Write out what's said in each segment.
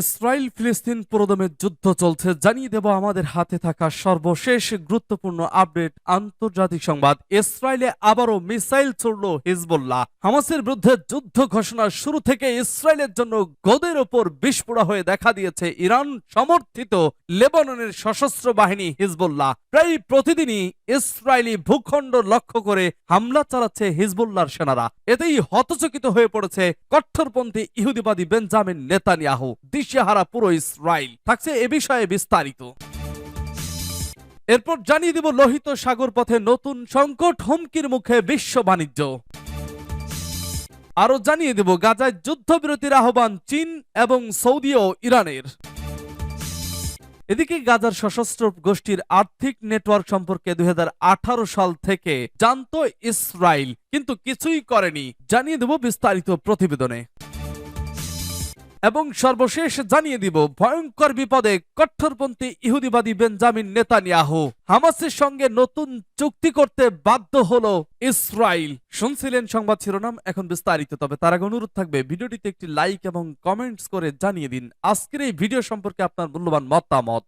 Israel ফিলিস্তিন পুরোদমে যুদ্ধ চলছে। জানিয়ে দেব আমাদের হাতে থাকা সর্বশেষ গুরুত্বপূর্ণ আপডেট, আন্তর্জাতিক সংবাদ। ইসরায়েলে আবারও মিসাইল ছুড়ল হিজবুল্লাহ। হামাসের বিরুদ্ধে যুদ্ধ ঘোষণার শুরু থেকে ইসরায়েলের জন্য গদের ওপর বিস্ফোরা হয়ে দেখা দিয়েছে ইরান সমর্থিত লেবাননের সশস্ত্র বাহিনী হিজবুল্লাহ। প্রায় প্রতিদিনই ইসরায়েলি ভূখণ্ড লক্ষ্য করে হামলা চালাচ্ছে হিজবুল্লাহর সেনারা। এতেই হতচকিত হয়ে পড়েছে কট্টরপন্থী ইহুদিবাদী বেঞ্জামিন নেতানিয়াহু। দিশেহারা পুরো ইসরায়েল থাকছে এ বিষয়ে বিস্তারিত। এরপর জানিয়ে দিব লোহিত সাগর পথে নতুন সংকট হুমকির মুখে বিশ্ব বাণিজ্য। আরও জানিয়ে দেব গাজায় যুদ্ধবিরতির আহ্বান চীন এবং সৌদি ও ইরানের। এদিকে গাজার সশস্ত্র গোষ্ঠীর আর্থিক নেটওয়ার্ক সম্পর্কে দু হাজার আঠারো সাল থেকে জানত ইসরায়েল কিন্তু কিছুই করেনি। জানিয়ে দেব বিস্তারিত প্রতিবেদনে। এবং সর্বশেষ জানিয়ে দিব, ভয়ঙ্কর বিপদে কট্টরপন্থী ইহুদিবাদী বেঞ্জামিন নেতানিয়াহু। হামাসের সঙ্গে নতুন চুক্তি করতে বাধ্য হলো ইসরায়েল শুনছিলেন সংবাদ শিরোনাম, এখন বিস্তারিত। তবে তার আগে অনুরোধ থাকবে, ভিডিওটিতে একটি লাইক এবং কমেন্টস করে জানিয়ে দিন। আজকের এই ভিডিও সম্পর্কে আপনার মূল্যবান মতামত।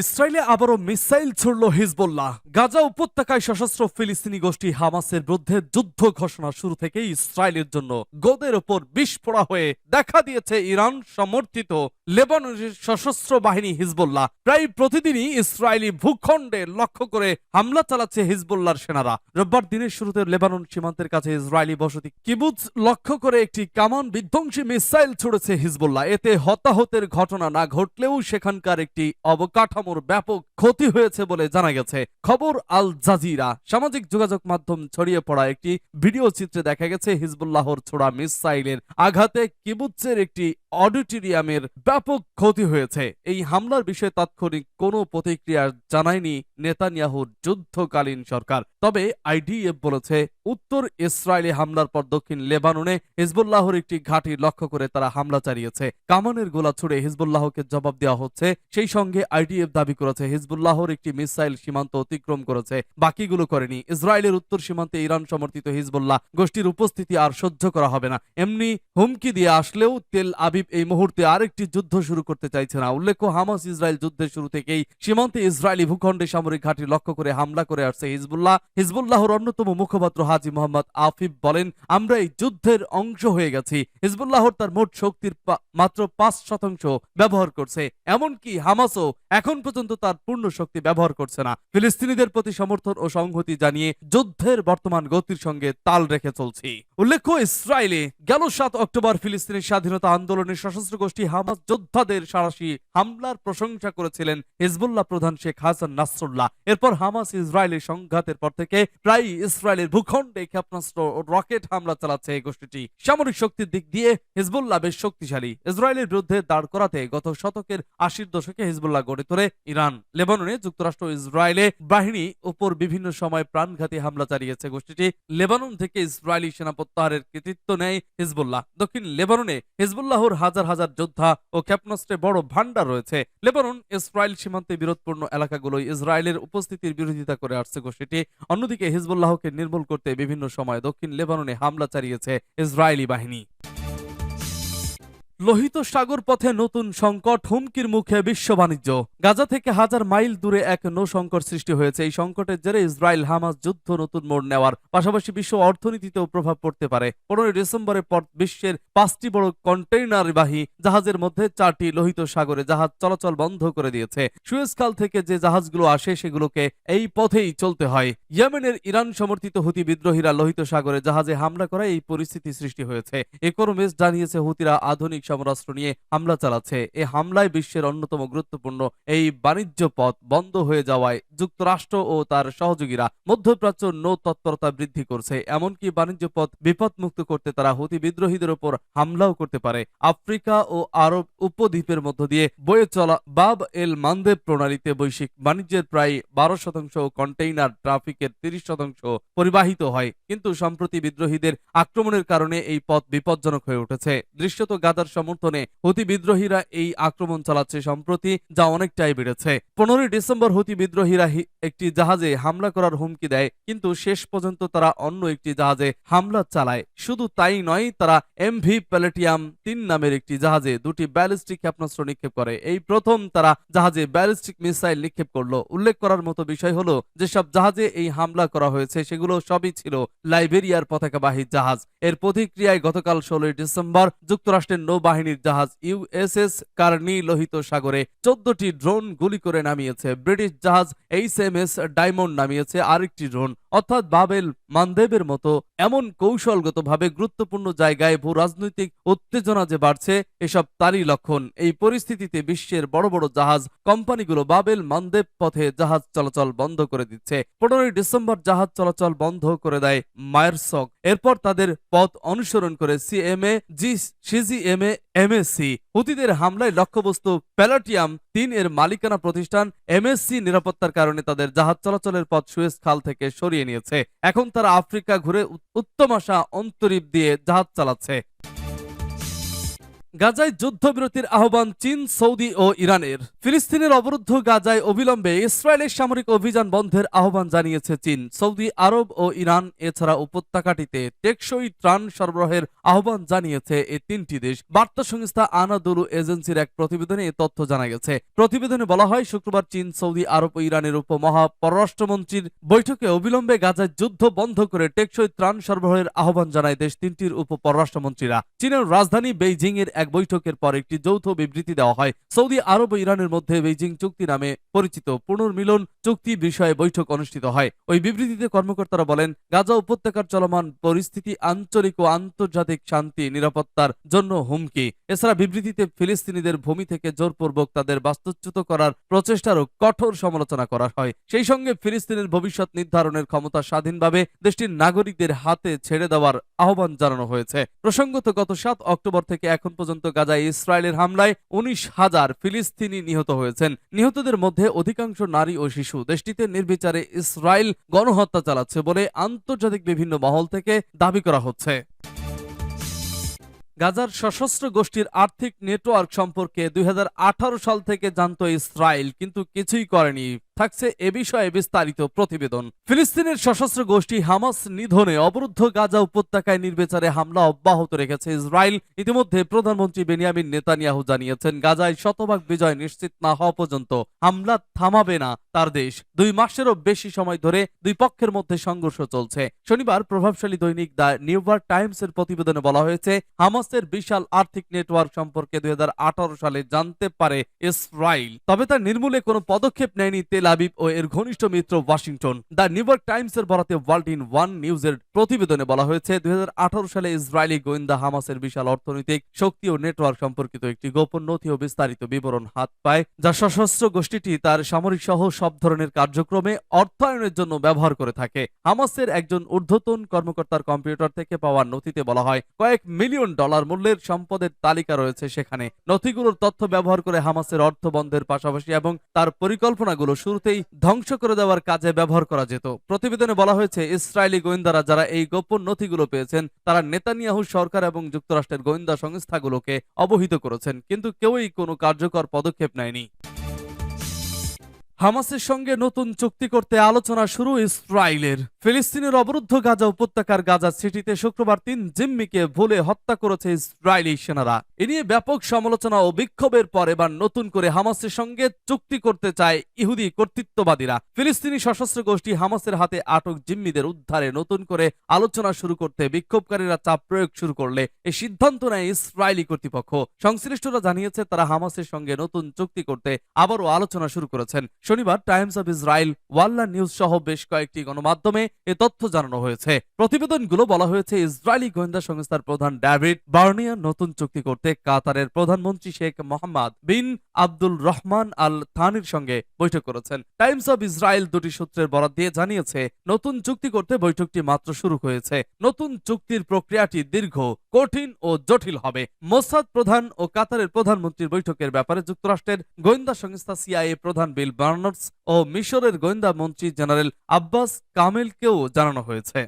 ইসরায়েলে আবারও মিসাইল ছুড়ল হিজবুল্লাহ। গাজা উপত্যকায় সশস্ত্র ফিলিস্তিনি গোষ্ঠী হামাসের বিরুদ্ধে যুদ্ধ ঘোষণা শুরু থেকেই ইসরায়েলের জন্য গোদের ওপর বিস্ফোরা হয়ে দেখা দিয়েছে ইরান সমর্থিত লেবাননের সশস্ত্র বাহিনী হিজবুল্লাহ। প্রায় প্রতিদিনই ইসরায়েলি ভূখণ্ডে লক্ষ্য করে হামলা চালাচ্ছে হিজবুল্লাহর সেনারা। রোববার দিনের শুরুতে লেবানন সীমান্তের কাছে ইসরায়েলি বসতি কিবুজ লক্ষ্য করে একটি কামান বিধ্বংসী মিসাইল ছুড়েছে হিজবুল্লাহ। এতে হতাহতের ঘটনা না ঘটলেও সেখানকার একটি অবকাঠামোর ব্যাপক ক্ষতি হয়েছে বলে জানা গেছে। খবর আল জাজিরা। সামাজিক যোগাযোগ মাধ্যম ছড়িয়ে পড়া একটি ভিডিও চিত্রে দেখা গেছে, হিজবুল্লাহর ছোড়া মিসাইলের আঘাতে কিবুৎসের একটি অডিটোরিয়ামের ব্যাপক ক্ষতি হয়েছে। এই হামলার বিষয়ে তাৎক্ষণিক কোনো প্রতিক্রিয়া জানায়নি নেতানিয়াহুর যুদ্ধকালীন সরকার। তবে আইডিএফ বলেছে, উত্তর ইসরায়েলি হামলার পর দক্ষিণ লেবাননে হিজবুল্লাহর একটি ঘাঁটি লক্ষ্য করে তারা হামলা চালিয়েছে। কামানের গোলা ছুড়ে হিজবুল্লাহকে জবাব দেওয়া হচ্ছে। সেই সঙ্গে আইডিএফ দাবি করেছে, হিজবুল্লাহর একটি মিসাইল সীমান্ত অতিক্রম করেছে, বাকিগুলো করেনি। ইসরায়েলের উত্তর সীমান্তে ইরান সমর্থিত হিজবুল্লাহ গোষ্ঠীর উপস্থিতি আর সহ্য করা হবে না। এমনি হুমকি দিয়ে আসলেও তেল আবিব এই মুহূর্তে আরেকটি যুদ্ধ শুরু করতে চাইছে না। উল্লেখ্য, হামাস ইসরায়েল যুদ্ধের শুরু থেকেই সীমান্তে ইসরায়েলি ভূখণ্ডে সামরিক ঘাঁটি লক্ষ্য করে হামলা করে আসছে হিজবুল্লাহ। হিজবুল্লাহর অন্যতম মুখপাত্র হাজি মোহাম্মদ আফিফ বলেন, আমরা এই যুদ্ধের অংশ হয়ে গেছি। হিজবুল্লাহর তার মোট শক্তির মাত্র পাঁচ শতাংশ ব্যবহার করছে। এমনকি হামাসও এখন পর্যন্ত তার পূর্ণ শক্তি ব্যবহার করছে না। ফিলিস্তিনিদের প্রতি সমর্থন ও সংহতি জানিয়ে যুদ্ধের বর্তমান গতির সঙ্গে তাল রেখে চলছি। উল্লেখ্য, ইসরায়েলে গেল সাত অক্টোবর ফিলিস্তিনের স্বাধীনতা আন্দোলনের সশস্ত্র গোষ্ঠী হামাস যোদ্ধাদের সারাশি হামলার প্রশংসা করেছিলেন হিজবুল্লাহ প্রধান শেখ হাসান নাসরুল্লাহ। এরপর হামাস ইসরায়েলের সংঘাতের পর থেকে প্রায় ইসরায়েলের ভূখণ্ডে ক্ষেপণাস্ত্র ও রকেট হামলা চালাচ্ছে এই গোষ্ঠীটি। সামরিক শক্তির দিক দিয়ে হিজবুল্লাহ বেশ শক্তিশালী। ইসরায়েলের বিরুদ্ধে দাঁড় করাতে গত শতকের আশির দশকে হিজবুল্লাহ গড়ে তোলে ইরান, লেবাননে যুক্তরাষ্ট্র ইসরায়েলে বাহিনী উপর বিভিন্ন সময় প্রাণঘাতী হামলা চালিয়েছে গোষ্ঠীটি। লেবানন থেকে ইসরায়েলি সেনা প্রত্যাহারের কৃতিত্ব নেয় হিজবুল্লাহ। দক্ষিণ লেবাননে হিজবুল্লাহর হাজার হাজার যোদ্ধা ও ক্ষেপণাস্ত্রে বড় ভান্ডার রয়েছে। লেবানন, ইসরায়েল সীমান্তে বিরোধপূর্ণ এলাকাগুলোয় ইসরায়েলের উপস্থিতির বিরোধিতা করে আসছে গোষ্ঠীটি। অন্যদিকে হিজবুল্লাহকে নির্মূল করতে বিভিন্ন সময় দক্ষিণ লেবাননে হামলা চালিয়েছে ইসরায়েলি বাহিনী। লোহিত সাগর পথে নতুন সংকট হুমকির মুখে বিশ্ব বাণিজ্য। গাজা থেকে হাজার মাইল দূরে এক নৌ সংকট সৃষ্টি হয়েছে। এই সংকটের জেরে ইসরায়েল হামাস যুদ্ধ নতুন মোড় নেওয়ার পাশাপাশি বিশ্ব অর্থনীতিতেও প্রভাব পড়তে পারে। পনেরোই ডিসেম্বরের পর বিশ্বের পাঁচটি বড় কন্টেইনারবাহী জাহাজের মধ্যে চারটি লোহিত সাগরে জাহাজ চলাচল বন্ধ করে দিয়েছে। সুয়েজ খাল থেকে যে জাহাজগুলো আসে, সেগুলোকে এই পথেই চলতে হয়। ইয়েমেনের ইরান সমর্থিত হুতি বিদ্রোহীরা লোহিত সাগরে জাহাজে হামলা করায় এই পরিস্থিতি সৃষ্টি হয়েছে। ইকোনমিস জানিয়েছে হুতিরা আধুনিক সমরাস্ত্র নিয়ে হামলা চালাচ্ছে। এ হামলায় বিশ্বের অন্যতম গুরুত্বপূর্ণ এই বাণিজ্য পথ বন্ধ হয়ে যাওয়ায় যুক্তরাষ্ট্র ও তার সহযোগীরা মধ্যপ্রাচ্য নৌ তৎপরতা বৃদ্ধি করছে। এমনকি বাণিজ্য পথ বিপদমুক্ত করতে তারা হুতি বিদ্রোহীদের উপর হামলাও করতে পারে। আফ্রিকা ও আরব উপদ্বীপের মধ্য দিয়ে বয়ে চলা বাব এল মানদেব প্রণালীতে বৈশ্বিক বাণিজ্যের প্রায় বারো শতাংশ কন্টেইনার ট্রাফিকের তিরিশ শতাংশ পরিবাহিত হয়। কিন্তু সম্প্রতি বিদ্রোহীদের আক্রমণের কারণে এই পথ বিপজ্জনক হয়ে উঠেছে। দৃশ্যত গাদার সমর্থনে হুতি বিদ্রোহীরা এই আক্রমণ চালাচ্ছে সম্প্রতি, যা অনেকটাই বেড়েছে। পনেরোই ডিসেম্বর হুতি বিদ্রোহীরা একটি জাহাজে হামলা করার হুমকি দেয়, কিন্তু শেষ পর্যন্ত তারা অন্য একটি জাহাজে হামলা চালায়। শুধু তাই নয়, তারা এমভি প্যালেটিয়াম তিন নামের একটি জাহাজে দুটি ব্যালিস্টিক ক্ষেপণাস্ত্র নিক্ষেপ করে। এই প্রথম তারা জাহাজে ব্যালিস্টিক মিসাইল নিক্ষেপ করল। উল্লেখ করার মতো বিষয় হলো, যেসব জাহাজে এই হামলা করা হয়েছে, সেগুলো সবই ছিল লাইবেরিয়ার পতাকাবাহী জাহাজ। এর প্রতিক্রিয়ায় গতকাল ষোলোই ডিসেম্বর যুক্তরাষ্ট্রের নৌবাহিনীর জাহাজ ইউএসএস কার্নি লোহিত সাগরে চোদ্দটি ড্রোন গুলি করে নামিয়েছে। ব্রিটিশ জাহাজ এইচ এম এস ডায়মন্ড নামিয়েছে। আরেকটি ড্রোন অর্থাৎ বাবেল মানদেবের মতো এমন কৌশলগতভাবে গুরুত্বপূর্ণ জায়গায় ভূ রাজনৈতিক উত্তেজনা যে বাড়ছে, এসব তারই লক্ষণ। এই পরিস্থিতিতে বিশ্বের বড় বড় জাহাজ কোম্পানিগুলো বাবেল মানদেব পথে জাহাজ চলাচল বন্ধ করে দিচ্ছে। পনেরোই ডিসেম্বর জাহাজ চলাচল বন্ধ করে দেয় মায়ারসক। এরপর তাদের পথ অনুসরণ করে সিএমএ, জি, সিজিএমএ এমএসসি অতীতের হামলায় লক্ষ্যবস্তু প্যালাটিয়াম তিন এর মালিকানা প্রতিষ্ঠান এমএসসি নিরাপত্তার কারণে তাদের জাহাজ চলাচলের পথ সুয়েজ খাল থেকে সরিয়ে নিয়েছে। এখন তারা আফ্রিকা ঘুরে উত্তমাশা অন্তরীপ দিয়ে জাহাজ চালাচ্ছে। গাজায় যুদ্ধবিরতির আহ্বান চীন, সৌদি ও ইরানের। ফিলিস্তিনের অবরুদ্ধ গাজায় অবিলম্বে ইসরায়েলের সামরিক অভিযান বন্ধের আহ্বান জানিয়েছে চীন। সৌদি, আরব ও ইরান এছাড়া উপত্যকাটিতে টেকসই ত্রাণ সরবরাহের আহ্বান জানিয়েছে এই তিনটি দেশ। বার্তা সংস্থা আনাদুলু এজেন্সির এক প্রতিবেদনে এ তথ্য জানা গেছে। প্রতিবেদনে বলা হয়, শুক্রবার চীন, সৌদি, আরব ও ইরানের উপমহা পররাষ্ট্রমন্ত্রীর বৈঠকে অবিলম্বে গাজায় যুদ্ধ বন্ধ করে টেকসই ত্রাণ সরবরাহের আহ্বান জানায় দেশ তিনটির উপ পররাষ্ট্রমন্ত্রীরা চীনের রাজধানী বেইজিং এর এক বৈঠকের পর একটি যৌথ বিবৃতি দেওয়া হয়। সৌদি আরব ও ইরানের মধ্যে বেইজিং চুক্তি নামে পরিচিত পুনর্মিলন চুক্তি বিষয়ে বৈঠক অনুষ্ঠিত হয়। ওই বিবৃতিতে কর্মকর্তারা বলেন, গাজা উপত্যকার চলমান পরিস্থিতি আঞ্চলিক ও আন্তর্জাতিক শান্তি, নিরাপত্তার জন্য হুমকি। এছাড়া বিবৃতিতে ফিলিস্তিনিদের ভূমি থেকে জোরপূর্বক তাদের বাস্তুচ্যুত করার প্রচেষ্টারও কঠোর সমালোচনা করা হয়। সেই সঙ্গে ফিলিস্তিনের ভবিষ্যৎ নির্ধারণের ক্ষমতা স্বাধীনভাবে দেশটির নাগরিকদের হাতে ছেড়ে দেওয়ার আহ্বান জানানো হয়েছে। প্রসঙ্গত গত সাত অক্টোবর থেকে এখন পর্যন্ত গাজায় ইসরায়েলের হামলায় উনিশ হাজার ফিলিস্তিনি নিহত হয়েছেন। নিহতদের মধ্যে অধিকাংশ নারী ও শিশু। দেশটিতে নির্বিচারে ইসরায়েল গণহত্যা চালাচ্ছে বলে আন্তর্জাতিক বিভিন্ন মহল থেকে দাবি করা হচ্ছে। গাজার সশস্ত্র গোষ্ঠীর আর্থিক নেটওয়ার্ক সম্পর্কে দুই হাজার আঠারো সাল থেকে জানত ইসরায়েল, কিন্তু কিছুই করেনি। থাকছে এ বিষয়ে বিস্তারিত প্রতিবেদন। ফিলিস্তিনের সশস্ত্র গোষ্ঠী হামাস নিধনে অবরুদ্ধ গাজা উপত্যকায় নির্বিচারে হামলা অব্যাহত রেখেছে ইসরায়েল। ইতিমধ্যে প্রধানমন্ত্রী বেনিয়ামিন নেতানিয়াহু জানিয়েছেন, গাজায় শতভাগ বিজয় নিশ্চিত না হওয়া পর্যন্ত হামলা থামাবে না তার দেশ। দুই মাসেরও বেশি সময় ধরে দুই পক্ষের মধ্যে সংঘর্ষ চলছে। শনিবার প্রভাবশালী দৈনিক দ্য নিউইয়র্ক টাইমস এর প্রতিবেদনে বলা হয়েছে, হামাসের বিশাল আর্থিক নেটওয়ার্ক সম্পর্কে দুই হাজার আঠারো সালে জানতে পারে ইসরায়েল। তবে তা নির্মূলে কোনো পদক্ষেপ নেয়নি তেল আবিব ও এর ঘনিষ্ঠ মিত্র Washington. The New York Times এর বরাতে ওয়ার্ল্ড ইন ওয়ান নিউজের প্রতিবেদনে বলা হয়েছে, দুই সালে ইসরায়েলি গোয়েন্দা হামাসের বিশাল অর্থনৈতিক শক্তি ও নেটওয়ার্ক সম্পর্কিত একটি গোপন নথি ও বিস্তারিত বিবরণ হাত পায়। যা সশস্ত্র গোষ্ঠীটি তার সামরিক সহ সব ধরনের কার্যক্রমে অর্থায়নের জন্য ব্যবহার করে থাকে। হামাসের একজন ঊর্ধ্বতন কর্মকর্তার কম্পিউটার থেকে পাওয়া নথিতে বলা হয়, কয়েক মিলিয়ন ডলার মূল্যের সম্পদের তালিকা রয়েছে সেখানে। নথিগুলোর তথ্য ব্যবহার করে হামাসের অর্থ বন্ধের পাশাপাশি এবং তার পরিকল্পনাগুলো শুরুতেই ধ্বংস করে দেওয়ার কাজে ব্যবহার করা যেত। প্রতিবেদনে বলা হয়েছে, ইসরায়েলি গোয়েন্দারা যারা এই গোপন নথিগুলো পেয়েছেন, তারা নেতানিয়াহু সরকার এবং যুক্তরাষ্ট্রের গোয়েন্দা সংস্থাগুলোকে অবহিত করেছেন, কিন্তু কেউই কোনো কার্যকর পদক্ষেপ নেয়নি। হামাসের সঙ্গে নতুন চুক্তি করতে আলোচনা শুরু ইসরায়েলের। ফিলিস্তিনের অবরুদ্ধ গাজা উপত্যকার গাজা সিটিতে শুক্রবার তিন জিম্মিকে ভুলে হত্যা করেছে ইসরায়েলি সেনারা। এ নিয়ে ব্যাপক সমালোচনা ও বিক্ষোভের পর এবার নতুন করে হামাসের সঙ্গে চুক্তি করতে চায় ইহুদি কর্তৃত্ববাদীরা। ফিলিস্তিনি সশস্ত্র গোষ্ঠী হামাসের হাতে আটক জিম্মিদের উদ্ধারে নতুন করে আলোচনা শুরু করতে বিক্ষোভকারীরা চাপ প্রয়োগ শুরু করলে। এই সিদ্ধান্ত নেয় ইসরায়েলি কর্তৃপক্ষ। সংশ্লিষ্টরা জানিয়েছে, তারা হামাসের সঙ্গে নতুন চুক্তি করতে আবারও আলোচনা শুরু করেছেন। শনিবার Times of Israel Walla news সহ বেশ কয়েকটি গণমাধ্যমে এ তথ্য জানানো হয়েছে। প্রতিবেদনগুলো বলা হয়েছে, ইসরায়েলি গোয়েন্দা সংস্থার প্রধান ডেভিড বার্নিয়া নতুন চুক্তি করতে কাতারের প্রধানমন্ত্রী শেখ মোহাম্মদ বিন আব্দুল রহমান আল থানির সঙ্গে বৈঠক করেছেন। টাইমস অব ইসরায়েল দুটি সূত্রের বরাত দিয়ে জানিয়েছে, নতুন চুক্তি করতে বৈঠকটি মাত্র শুরু হয়েছে। নতুন চুক্তির প্রক্রিয়াটি দীর্ঘ, কঠিন ও জটিল হবে। মোসাদ প্রধান ও কাতারের প্রধানমন্ত্রীর বৈঠকের ব্যাপারে যুক্তরাষ্ট্রের গোয়েন্দা সংস্থা সিআইএ প্রধান বিল বার্নার্স ও মিশরের গোয়েন্দা মন্ত্রী জেনারেল আব্বাস কামেলকেও জানানো হয়েছে।